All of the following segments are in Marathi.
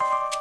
you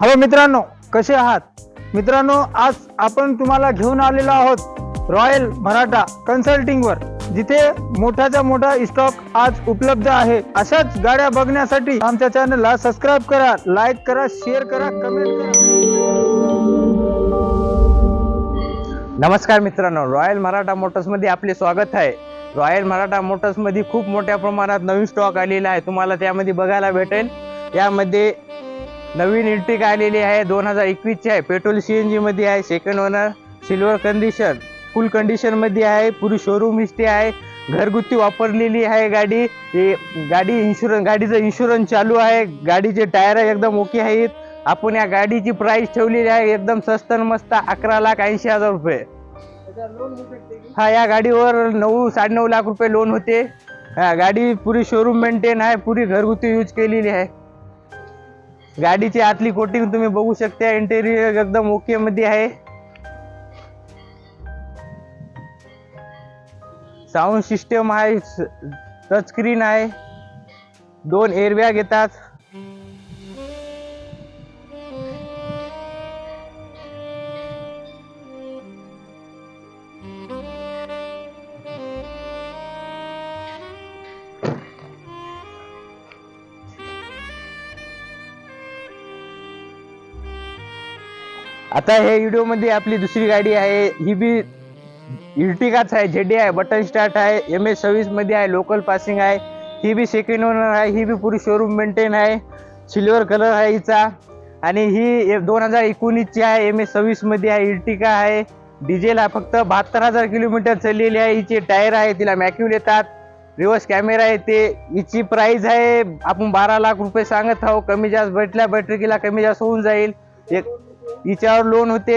हॅलो मित्रांनो कसे आहात? मित्रांनो आज आपण तुम्हाला घेऊन आलेलो आहोत रॉयल मराठा कन्सल्टिंग वर जिथे मोठ्याचा मोठा स्टॉक आज उपलब्ध आहे. अशाच गाड्या बघण्यासाठी आमच्या चॅनलला सबस्क्राईब करा लाईक करा शेअर करा कमेंट करा. नमस्कार मित्रांनो रॉयल मराठा मोटर्समध्ये आपले स्वागत आहे. रॉयल मराठा मोटर्समध्ये खूप मोठ्या प्रमाणात नवीन स्टॉक आलेला आहे. तुम्हाला त्यामध्ये बघायला भेटेल. यामध्ये नवीन इर्टिक आलेली आहे दोन हजार एकवीसची आहे. पेट्रोल सी एन जीमध्ये आहे second owner silver condition full कंडिशनमध्ये आहे पुरी शोरूम हिस्ट्री आहे. घरगुती वापरलेली आहे गाडी. हे गाडी इन्शुरन्स गाडीचं इन्शुरन्स चालू आहे. गाडीचे टायर एकदम ओके आहेत. आपण या गाडीची प्राईस ठेवलेली आहे एकदम स्वस्त मस्त अकरा लाख ऐंशी हजार रुपये. हा या गाडीवर नऊ साडेनऊ लाख रुपये लोन होते. गाडी पुरी शोरूम मेंटेन आहे पुरी घरगुती यूज केलेली आहे. गाडीची आतली कोटिंग तुम्ही बघू शकता इंटेरियर एकदम ओके मध्ये आहे. साऊंड सिस्टम आहे टच स्क्रीन आहे. दोन एअरबॅग येतात. आता हे व्हिडिओमध्ये आपली दुसरी गाडी आहे. ही बी इर्टिकाच आहे झेडी आहे बटन स्टार्ट आहे एम एस सव्वीसमध्ये आहे लोकल पासिंग आहे. ही बी सेकंड ओनर आहे ही बी पुरी शोरूम मेंटेन आहे. सिल्वर कलर आहे हिचा. आणि ही दोन हजार एकोणीसची आहे एम एस सव्वीसमध्ये आहे इर्टिका आहे. डिझेल आहे फक्त बहात्तर हजार किलोमीटर चाललेली आहे. हिचे टायर आहे तिला मॅक्यूल येतात. रिवर्स कॅमेरा आहे ते. हिची प्राईज आहे आपण बारा लाख रुपये सांगत आहोत. कमी जास्त भेटल्या बैठकीला कमी जास्त होऊन जाईल. एक हिच्यावर लोन होते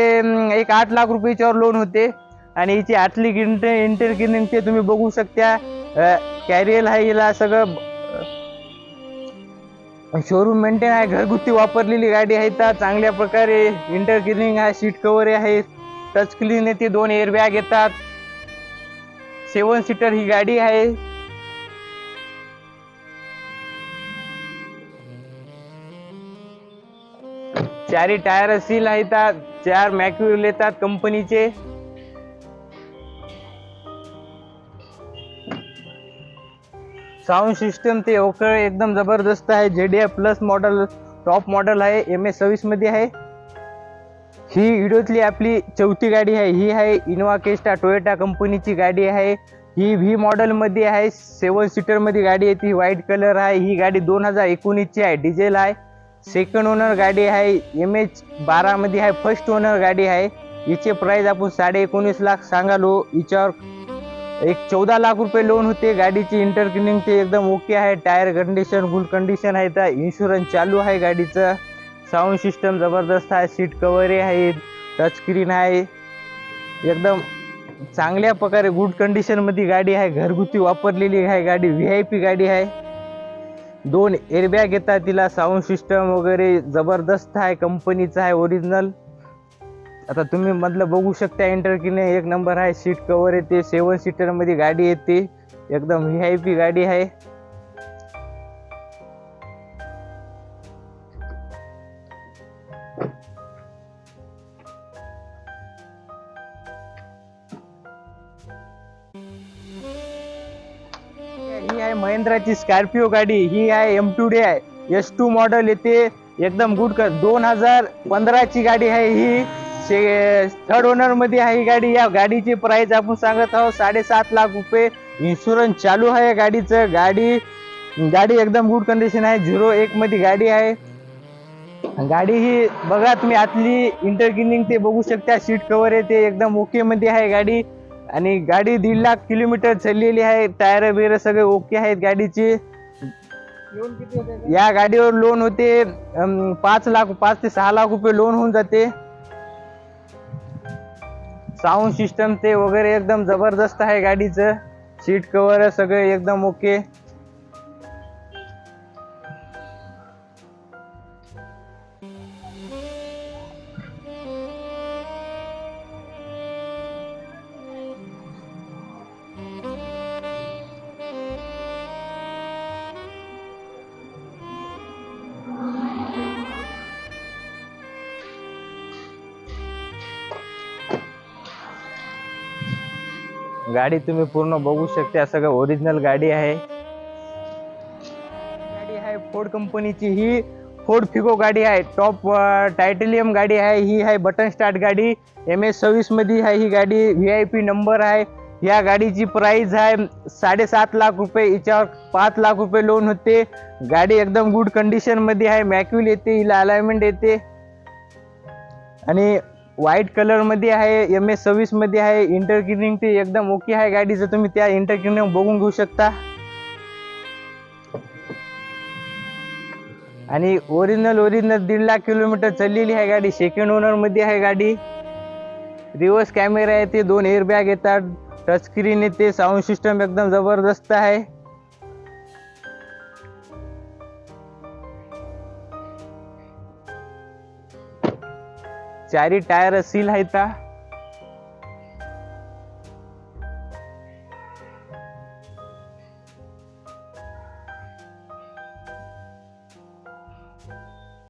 एक आठ लाख रुपये हिच्यावर लोन होते. आणि हिची आठली इंटर इंटर ते तुम्ही बघू शकता. कॅरियल आहे हिला सगळं शोरूम मेंटेन आहे घरगुती वापरलेली गाडी आहे तर चांगल्या प्रकारे इंटर आहे सीट कवर आहे टच क्लीन येते दोन एअरबॅग येतात. सेवन सीटर ही गाडी आहे. चारी टायर सील येतात चार मॅक्युल येतात कंपनीचे. साऊंड सिस्टम ते ओकळ एकदम जबरदस्त आहे. JDI plus model top model आहे. एम एस सव्वीसमध्ये आहे. ही व्हिडिओतली आपली चौथी गाडी आहे. ही आहे इनोवा केस्टा टोयोटा कंपनीची गाडी आहे. ही व्ही मॉडेलमध्ये आहे. सेवन सीटरमध्ये गाडी आहे. ती व्हाईट कलर आहे. ही गाडी दोन हजार एकोणीसची आहे. डिझेल आहे. सेकंड ओनर गाडी आहे एम एच बारामध्ये आहे फर्स्ट ओनर गाडी आहे. हिचे प्राईज आपण साडे एकोणीस लाख सांगालो. हिच्यावर एक चौदा लाख रुपये लोन होते. गाडीची इंटरक्लिनिंग ते एकदम ओके आहे. टायर कंडिशन गुड कंडिशन आहे. तर इन्शुरन्स चालू आहे गाडीचं. साऊंड सिस्टम जबरदस्त आहे. सीट कव्हर आहे. टचस्क्रीन आहे. एकदम चांगल्या प्रकारे गुड कंडिशनमध्ये गाडी आहे. घरगुती वापरलेली आहे गाडी. व्ही आय पी गाडी आहे. दोन एअरबॅग येतात तिला साऊंड सिस्टम वगैरे जबरदस्त आहे कंपनीचं आहे ओरिजिनल आता तुम्ही मधलं बघू शकता एंटर की नाही एक नंबर आहे सीट कव्हर येते सेवन सीटरमध्ये गाडी येते. एकदम व्ही आय पी गाडी आहे. आहे. महिंद्राची स्कॉर्पिओ गाडी ही आहे एम टू डे आहे. एस टू मॉडेल येते. एकदम गुड कर दोन हजार पंधराची गाडी आहे ही. थर्ड ओनरमध्ये आहे ही गाडी. या गाडीची प्राइस आपण सांगत आहोत साडेसात लाख रुपये. इन्शुरन्स चालू आहे गाडीचं. गाडी गाडी एकदम गुड कंडिशन आहे. झिरो एक मध्ये गाडी आहे. गाडी ही बघा तुम्ही आतली इंटरकिनिंग ते बघू शकता. सीट कव्हर आहे ते एकदम ओके मध्ये आहे गाडी. आणि गाडी दीड लाख किलोमीटर चाललेली आहे. टायर बिर सगळे ओके आहेत गाडीची. लोन किती होते या गाडीवर लोन होते पाच लाख पाच ते सहा लाख रुपये लोन होऊन जाते. साऊंड सिस्टम ते वगैरे एकदम जबरदस्त आहे गाडीचं. सीट कव्हर सगळे एकदम ओके गाडी तुम्ही पूर्ण बघू शकता सगळं ओरिजिनल गाडी आहे. गाडी आहे फोर्ड कंपनीची ही फोर्ड फिगो गाडी आहे. टॉप टायटेलियम गाडी आहे. ही आहे बटन स्टार्ट गाडी. एम एस सव्वीस आहे ही गाडी. व्ही आय पी नंबर आहे. या गाडीची प्राइस आहे साडेसात लाख रुपये. हिच्यावर पाच लाख रुपये लोन होते. गाडी एकदम गुड कंडिशनमध्ये आहे. मॅक्युल येते हिला अलायमेंट येते. आणि व्हाईट कलरमध्ये आहे एम एस सव्वीसमध्ये आहे इंटरकिनिंग ते एकदम ओके आहे गाडीचं तुम्ही त्या इंटरकिनिंग बघून घेऊ शकता. आणि ओरिजिनल ओरिजिनल दीड लाख किलोमीटर चाललेली आहे गाडी सेकंड ओनरमध्ये आहे गाडी. रिव्हर्स कॅमेरा आहे ते दोन एअरबॅग येतात टचस्क्रीन येते साऊंड सिस्टम एकदम जबरदस्त आहे. चारी टायर सील आहेत